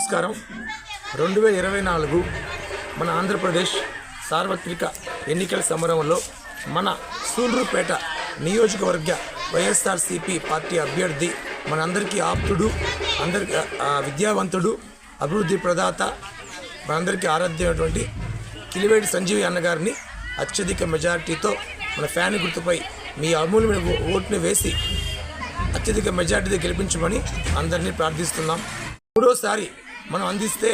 నమస్కారం. రెండు వేల ఇరవై నాలుగు మన ఆంధ్రప్రదేశ్ సార్వత్రిక ఎన్నికల సమరంలో మన సూళ్ళూరుపేట నియోజకవర్గ వైఎస్ఆర్సిపి పార్టీ అభ్యర్థి మనందరికీ ఆప్తుడు అందరికి విద్యావంతుడు అభివృద్ధి ప్రదాత మనందరికీ ఆరాధ్యమైనటువంటి కిలివేడి సంజీవి అన్నగారిని అత్యధిక మెజారిటీతో మన ఫ్యాన్ గుర్తుపై మీ అమూల్యమైన ఓ- ఓటుని వేసి అత్యధిక మెజార్టీతో గెలిపించమని అందరినీ ప్రార్థిస్తున్నాం. మూడోసారి మనం అందిస్తే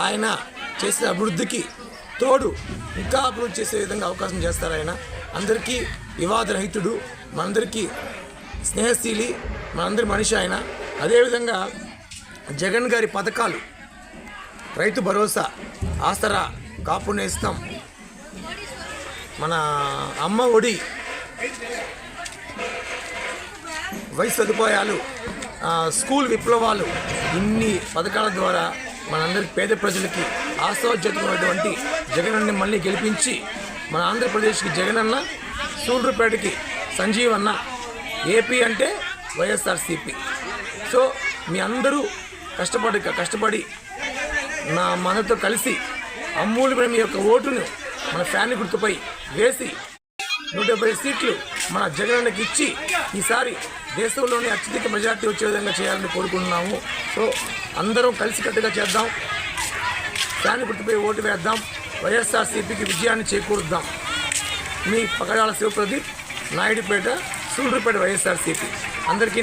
ఆయన చేసిన అభివృద్ధికి తోడు ఇంకా అభివృద్ధి చేసే విధంగా అవకాశం చేస్తారు ఆయన. అందరికీ వివాదరహితుడు మనందరికీ స్నేహశీలి మనందరి మనిషి ఆయన. అదేవిధంగా జగన్ గారి పథకాలు రైతు భరోసా ఆసరా కాపు నేస్తం మన అమ్మ ఒడి వయసు సదుపాయాలు స్కూల్ విప్లవాలు ఇన్ని పథకాల ద్వారా మనందరి పేద ప్రజలకి ఆశాజ్యోతమైనటువంటి జగనన్న మళ్ళీ గెలిపించి మన ఆంధ్రప్రదేశ్కి జగనన్న సూళ్ళూరుపేటకి సంజీవ్ అన్న ఏపీ అంటే వైఎస్ఆర్సిపి. సో మీ అందరూ కష్టపడి కష్టపడి నా మనతో కలిసి అమ్మూలు మీ యొక్క ఓటును మన ఫ్యాన్ గుర్తుపై వేసి నూట డెబ్బై సీట్లు మన జగనన్నకి ఇచ్చి ఈసారి దేశంలోనే అత్యధిక మెజార్టీ వచ్చే విధంగా చేయాలని కోరుకుంటున్నాము. సో అందరం కలిసికట్టుగా చేద్దాం. ఫ్యాన్ గుర్తుపై ఓటు వేద్దాం. వైఎస్ఆర్సీపీకి విజయాన్ని చేకూరుద్దాం. మీ పగడాల శివప్రదీప్ నాయుడుపేట సూళ్ళూరుపేట వైఎస్ఆర్సీపీ. అందరికీ